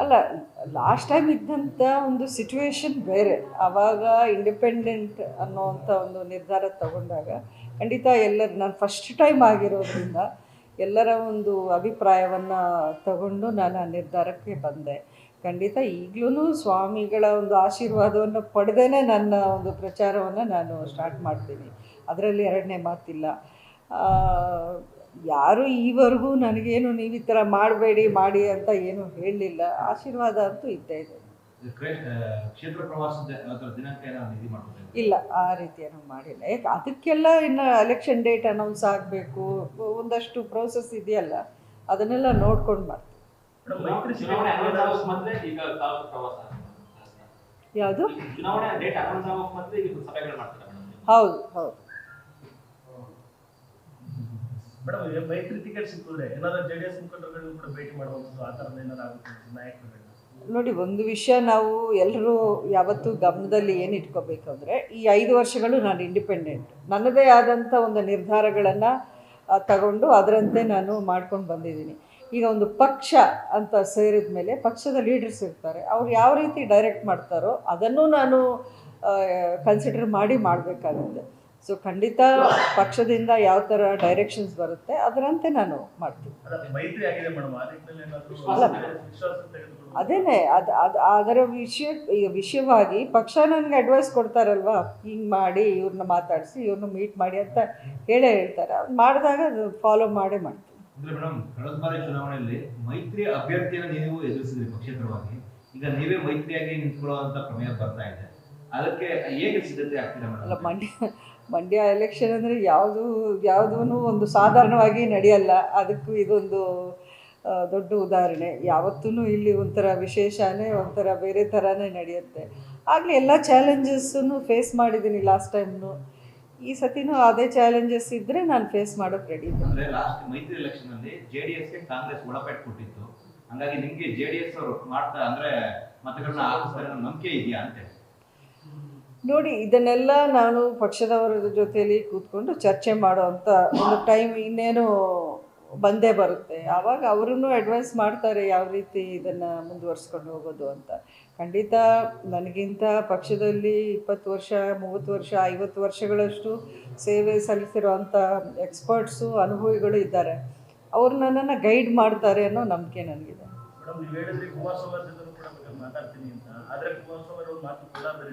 ಅಲ್ಲ last time ಇದ್ದಂಥ ಒಂದು ಸಿಚುವೇಶನ್ ಬೇರೆ. ಆವಾಗ ಇಂಡಿಪೆಂಡೆಂಟ್ ಅನ್ನೋವಂಥ ಒಂದು ನಿರ್ಧಾರ ತಗೊಂಡಾಗ ಖಂಡಿತ ಎಲ್ಲರ, ನಾನು ಫಸ್ಟ್ ಟೈಮ್ ಆಗಿರೋದ್ರಿಂದ ಎಲ್ಲರ ಒಂದು ಅಭಿಪ್ರಾಯವನ್ನು ತಗೊಂಡು ನಾನು ಆ ನಿರ್ಧಾರಕ್ಕೆ ಬಂದೆ. ಖಂಡಿತ ಈಗಲೂ ಸ್ವಾಮಿಗಳ ಒಂದು ಆಶೀರ್ವಾದವನ್ನು ಪಡೆದೇ ನನ್ನ ಒಂದು ಪ್ರಚಾರವನ್ನು ನಾನು ಸ್ಟಾರ್ಟ್ ಮಾಡ್ತೀನಿ. ಅದರಲ್ಲಿ ಎರಡನೇ ಮಾತಿಲ್ಲ. ಯಾರು ಈವರೆಗೂ ನನಗೇನು ನೀವು ಈ ಥರ ಮಾಡಬೇಡಿ ಮಾಡಿ ಅಂತ ಏನು ಹೇಳಲಿಲ್ಲ. ಆಶೀರ್ವಾದ ಅಂತೂ ಇದ್ದೇ ಇದೆ. ಇಲ್ಲ ಆ ರೀತಿ ಏನು ಮಾಡಿಲ್ಲ. ಯಾಕೆ ಅದಕ್ಕೆಲ್ಲ ಇನ್ನು ಎಲೆಕ್ಷನ್ ಡೇಟ್ ಅನೌನ್ಸ್ ಆಗಬೇಕು ಒಂದಷ್ಟು ಪ್ರೋಸೆಸ್ ಇದೆಯಲ್ಲ ಅದನ್ನೆಲ್ಲ ನೋಡ್ಕೊಂಡು ಮಾಡ್ತೀವಿ. ಯಾವುದು? ಹೌದು ಚುನಾವಣೆ ಅನೌನ್ಸ್ ಸಿಗೋ ಆಗೋಕ್ ಮೊದಲೇ ಈಗ ತಾಲೂಕು ಪ್ರವಾಸ ಯಾವುದು ಚುನಾವಣೆ ಡೇಟ್ ಅನೌನ್ಸ್ ಆಗೋಕ್ ಮೊದಲೇ ಈಗ ಸಭೆಗಳು ಮಾಡ್ತಾರೆ ಮೇಡಮ್ ಹೌದು ಹೌದು ಮೇಡಮ್ ಮೈತ್ರಿ ಟಿಕೆಟ್ ಸಿಕ್ಕಿದ್ರೆ ಏನಾದ್ರೂ ಜೆಡಿಎಸ್ ಡಿ ಕೂಡ ಭೇಟಿ ಮಾಡಬಹುದು ಆ ಥರದ ಏನಾದ್ರು ಆಗುತ್ತೆ ನಾಯಕರು ನೋಡಿ, ಒಂದು ವಿಷಯ ನಾವು ಎಲ್ಲರೂ ಯಾವತ್ತೂ ಗಮನದಲ್ಲಿ ಏನು ಇಟ್ಕೋಬೇಕಂದ್ರೆ, ಈ ಐದು ವರ್ಷಗಳು ನಾನು ಇಂಡಿಪೆಂಡೆಂಟ್ ನನ್ನದೇ ಆದಂಥ ಒಂದು ನಿರ್ಧಾರಗಳನ್ನು ತಗೊಂಡು ಅದರಂತೆ ನಾನು ಮಾಡ್ಕೊಂಡು ಬಂದಿದ್ದೀನಿ. ಈಗ ಒಂದು ಪಕ್ಷ ಅಂತ ಸೇರಿದ ಮೇಲೆ ಪಕ್ಷದ ಲೀಡರ್ಸ್ ಇರ್ತಾರೆ, ಅವ್ರು ಯಾವ ರೀತಿ ಡೈರೆಕ್ಟ್ ಮಾಡ್ತಾರೋ ಅದನ್ನು ನಾನು ಕನ್ಸಿಡರ್ ಮಾಡಿ ಮಾಡಬೇಕಾಗುತ್ತೆ. ಸೊ ಖಂಡಿತ ಪಕ್ಷದಿಂದ ಯಾವ ಥರ ಡೈರೆಕ್ಷನ್ಸ್ ಬರುತ್ತೆ ಅದರಂತೆ ನಾನು ಮಾಡ್ತೀನಿ. ಅದೇನೆ ಅದು ಅದು ಅದರ ವಿಷಯ ವಿಷಯವಾಗಿ ಪಕ್ಷ ನನಗೆ ಅಡ್ವೈಸ್ ಕೊಡ್ತಾರಲ್ವಾ? ಹಿಂಗೆ ಮಾಡಿ ಇವ್ರನ್ನ ಮಾತಾಡಿಸಿ ಇವ್ರನ್ನ ಮೀಟ್ ಮಾಡಿ ಅಂತ ಹೇಳೇ ಹೇಳ್ತಾರೆ. ಅದು ಮಾಡಿದಾಗ ಅದು ಫಾಲೋ ಮಾಡೇ ಮಾಡ್ತೀನಿ. ಕಳೆದ ಬಾರಿ ಚುನಾವಣೆಯಲ್ಲಿ ಮೈತ್ರಿ ಅಭ್ಯರ್ಥಿಯನ್ನು ನೀವು ಎದುರಿಸಿದ್ರಿ ಪಕ್ಷೇತರವಾಗಿ. ಈಗ ನೀವೇ ಮೈತ್ರಿಯಾಗಿ ನಿಂತ್ಕೊಳ್ಳುವಂತ ಪ್ರಮೇಯ ಬರ್ತಾ ಇದೆ. ಅದಕ್ಕೆ ಹೇಗೆ ಸಿದ್ಧತೆ ಆಗ್ತಿಲ್ಲ ಅಲ್ಲ ಮಂಡ್ಯ ಮಂಡ್ಯ ಎಲೆಕ್ಷನ್ ಅಂದರೆ ಯಾವುದು ಯಾವುದೂ ಒಂದು ಸಾಧಾರಣವಾಗಿ ನಡೆಯಲ್ಲ. ಅದಕ್ಕೂ ಇದೊಂದು ದೊಡ್ಡ ಉದಾಹರಣೆ. ಯಾವತ್ತೂ ಇಲ್ಲಿ ಒಂಥರ ವಿಶೇಷನೇ ಒಂಥರ ಬೇರೆ ಥರನೇ ನಡೆಯುತ್ತೆ. ಆಗಲಿ ಎಲ್ಲ ಚಾಲೆಂಜಸ್ಸನ್ನು ಫೇಸ್ ಮಾಡಿದ್ದೀನಿ ಲಾಸ್ಟ್ ಟೈಮ್ನು ಈ ಸತಿನೂ ಅದೇ ಚಾಲೆಂಜಸ್ ಇದ್ದರೆ ನಾನು ಫೇಸ್ ಮಾಡೋಕ್ಕೆ ರೆಡಿ ಇದ್ದೀನಿ. ಅಂದ್ರೆ ಲಾಸ್ಟ್ ಮೈತ್ರಿ ಎಲೆಕ್ಷನಲ್ಲಿ ಜೆ ಡಿ ಎಸ್ಗೆ ಕಾಂಗ್ರೆಸ್ ಒಳಪೆಟ್ಟು ಕೊಟ್ಟಿತ್ತು. ಹಂಗಾಗಿ ಡಿ ಎಸ್ ಅವರು ಮಾಡ್ತಾ ಅಂದರೆ ಮತಗಳನ್ನ ಹಾಕಿಸ್ತಾರೆ ನಂಬಿಕೆ ಇದೆಯಾ ಅಂತ ನೋಡಿ, ಇದನ್ನೆಲ್ಲ ನಾನು ಪಕ್ಷದವರ ಜೊತೆಯಲ್ಲಿ ಕೂತ್ಕೊಂಡು ಚರ್ಚೆ ಮಾಡುವಂಥ ಒಂದು ಟೈಮ್ ಇನ್ನೇನು ಬಂದೇ ಬರುತ್ತೆ. ಆವಾಗ ಅವರೂ ಅಡ್ವೈಸ್ ಮಾಡ್ತಾರೆ ಯಾವ ರೀತಿ ಇದನ್ನು ಮುಂದುವರ್ಸ್ಕೊಂಡು ಹೋಗೋದು ಅಂತ. ಖಂಡಿತ ನನಗಿಂತ ಪಕ್ಷದಲ್ಲಿ ಇಪ್ಪತ್ತು ವರ್ಷ, ಮೂವತ್ತು ವರ್ಷ, ಐವತ್ತು ವರ್ಷಗಳಷ್ಟು ಸೇವೆ ಸಲ್ಲಿಸಿರುವಂಥ ಎಕ್ಸ್ಪರ್ಟ್ಸು ಅನುಭವಿಗಳು ಇದ್ದಾರೆ. ಅವ್ರು ನನ್ನನ್ನು ಗೈಡ್ ಮಾಡ್ತಾರೆ ಅನ್ನೋ ನಂಬಿಕೆ ನನಗಿದೆ. ಬೇಕಾದ್ರೆ ಮಾತಾಡ್ತೀನಿ ಅಂತ. ಆದ್ರೆ ಕುಮಾರಸ್ವಾಮಿ ಅವರು ಮಾತು ಕೊಡಾದ್ರೆ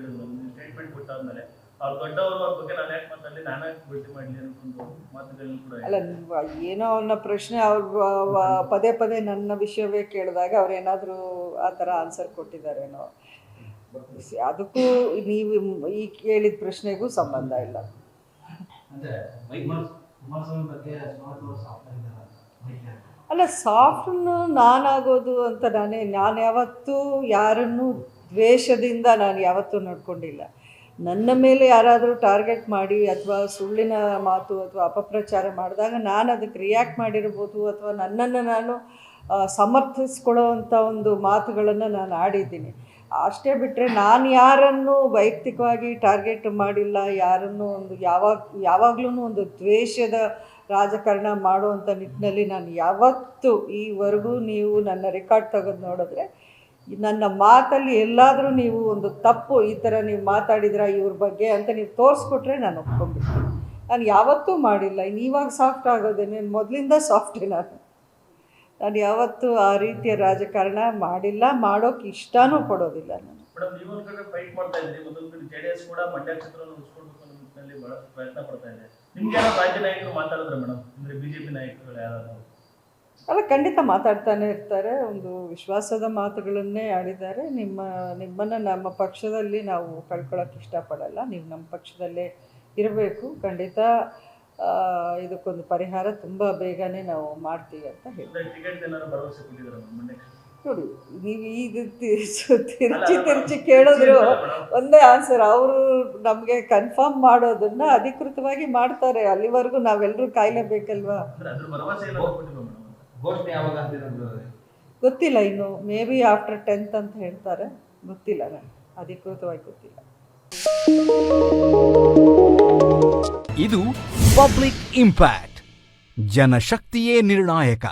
ಸ್ಟೇಟ್ಮೆಂಟ್ ಕೊಟ್ಟಾದ್ಮೇಲೆ ಅವ್ರು ದೊಡ್ಡವರು ಅವ್ರ ಬಗ್ಗೆ ನಾನು ಯಾಕೆ ಮಾತಾಡಲಿ? ನಾನೇ ಭೇಟಿ ಮಾಡಲಿ ಅನ್ಕೊಂಡು ಮಾತುಗಳನ್ನು ಕೂಡ ಅಲ್ಲ ಏನೋ ಅನ್ನೋ ಪ್ರಶ್ನೆ ಅವ್ರ ಪದೇ ಪದೇ ನನ್ನ ವಿಷಯವೇ ಕೇಳಿದಾಗ ಅವ್ರು ಏನಾದರೂ ಆ ಥರ ಆನ್ಸರ್ ಕೊಟ್ಟಿದ್ದಾರೇನೋ. ಅದಕ್ಕೂ ನೀವು ಈ ಕೇಳಿದ ಪ್ರಶ್ನೆಗೂ ಸಂಬಂಧ ಇಲ್ಲ. ಅಂದ್ರೆ ಕುಮಾರಸ್ವಾಮಿ ಬಗ್ಗೆ ಅಲ್ಲ ಸಾಫ್ಟ್ನು ನಾನಾಗೋದು ಅಂತ ನಾನೇ, ನಾನು ಯಾವತ್ತೂ ಯಾರನ್ನು ದ್ವೇಷದಿಂದ ನಾನು ಯಾವತ್ತೂ ನೋಡ್ಕೊಂಡಿಲ್ಲ. ನನ್ನ ಮೇಲೆ ಯಾರಾದರೂ ಟಾರ್ಗೆಟ್ ಮಾಡಿ ಅಥವಾ ಸುಳ್ಳಿನ ಮಾತು ಅಥವಾ ಅಪಪ್ರಚಾರ ಮಾಡಿದಾಗ ನಾನು ಅದಕ್ಕೆ ರಿಯಾಕ್ಟ್ ಮಾಡಿರ್ಬೋದು ಅಥವಾ ನನ್ನನ್ನು ನಾನು ಸಮರ್ಥಿಸ್ಕೊಳ್ಳೋ ಅಂಥ ಒಂದು ಮಾತುಗಳನ್ನು ನಾನು ಆಡಿದ್ದೀನಿ. ಅಷ್ಟೇ ಬಿಟ್ಟರೆ ನಾನು ಯಾರನ್ನು ವೈಯಕ್ತಿಕವಾಗಿ ಟಾರ್ಗೆಟ್ ಮಾಡಿಲ್ಲ, ಯಾರನ್ನು ಒಂದು ಯಾವಾಗ ಯಾವಾಗಲೂ ಒಂದು ದ್ವೇಷದ ರಾಜಕಾರಣ ಮಾಡುವಂಥ ನಿಟ್ಟಿನಲ್ಲಿ ನಾನು ಯಾವತ್ತೂ ಈವರೆಗೂ ನೀವು ನನ್ನ ರೆಕಾರ್ಡ್ ತೆಗೆದು ನೋಡಿದ್ರೆ, ನನ್ನ ಮಾತಲ್ಲಿ ಎಲ್ಲಾದರೂ ನೀವು ಒಂದು ತಪ್ಪು ಈ ಥರ ನೀವು ಮಾತಾಡಿದ್ರ ಇವ್ರ ಬಗ್ಗೆ ಅಂತ ನೀವು ತೋರಿಸ್ಕೊಟ್ರೆ ನಾನು ಒಪ್ಕೊಂಡ್ಬಿಡ್ತೀನಿ. ನಾನು ಯಾವತ್ತೂ ಮಾಡಿಲ್ಲ. ಇನ್ನು ಇವಾಗ ಸಾಫ್ಟ್ ನೀನು ಮೊದಲಿಂದ ಸಾಫ್ಟೇ ನಾನು. ನಾನು ಯಾವತ್ತೂ ಆ ರೀತಿಯ ರಾಜಕಾರಣ ಮಾಡಿಲ್ಲ, ಮಾಡೋಕೆ ಇಷ್ಟನೂ ಕೊಡೋದಿಲ್ಲ ನಾನು. ಫೈಟ್ ಮಾಡ್ತಾ ಇದ್ದೀವಿ ಜೆ ಡಿ ಎಸ್ ಕೂಡ ಮಂಡ್ಯ ಕ್ಷೇತ್ರವನ್ನು ಉಳಿಸ್ಕೊಳ್ಬೇಕು ಅನ್ನೋ ನಿಟ್ಟಿನಲ್ಲಿ ಬಹಳಷ್ಟು ಪ್ರಯತ್ನ ಪಡ್ತಾ ಇದೆ. ನಿಮ್ಗೆ ಯಾರು ರಾಜ್ಯ ನಾಯಕರು ಮಾತಾಡಿದ್ರೆ ಮೇಡಮ್? ಅಂದ್ರೆ ಬಿಜೆಪಿ ನಾಯಕರುಗಳು ಯಾರು ಅಲ್ಲ ಖಂಡಿತ ಮಾತಾಡ್ತಾನೆ ಇರ್ತಾರೆ. ಒಂದು ವಿಶ್ವಾಸದ ಮಾತುಗಳನ್ನೇ ಆಡಿದ್ದಾರೆ. ನಿಮ್ಮ ನಿಮ್ಮನ್ನು ನಮ್ಮ ಪಕ್ಷದಲ್ಲಿ ನಾವು ಕಳ್ಕೊಳ್ಳೋಕೆ ಇಷ್ಟಪಡಲ್ಲ. ನೀವು ನಮ್ಮ ಪಕ್ಷದಲ್ಲೇ ಇರಬೇಕು. ಖಂಡಿತ ಇದಕ್ಕೊಂದು ಪರಿಹಾರ ತುಂಬ ಬೇಗನೆ ನಾವು ಮಾಡ್ತೀವಿ ಅಂತ ಹೇಳಿ ನೋಡಿ ನೀವು ಈಗ ತಿರ್ಚಿ ತಿರ್ಚಿ ಕೇಳಿದ್ರು ಒಂದೇ ಆನ್ಸರ್ ಅವರು ನಮಗೆ ಕನ್ಫರ್ಮ್ ಮಾಡೋದನ್ನ ಅಧಿಕೃತವಾಗಿ ಮಾಡ್ತಾರೆ ಅಲ್ಲಿವರೆಗೂ ನಾವೆಲ್ಲರೂ ಕಾಯಲೇಬೇಕಲ್ವಾ ಗೊತ್ತಿಲ್ಲ ಇನ್ನು ಮೇ ಬಿ ಆಫ್ಟರ್ ಟೆಂತ್ ಅಂತ ಹೇಳ್ತಾರೆ ಗೊತ್ತಿಲ್ಲ ನನಗೆ ಅಧಿಕೃತವಾಗಿ ಗೊತ್ತಿಲ್ಲ. ಇದು ಪಬ್ಲಿಕ್ ಇಂಪ್ಯಾಕ್ಟ್ ಜನಶಕ್ತಿಯೇ ನಿರ್ಣಾಯಕ.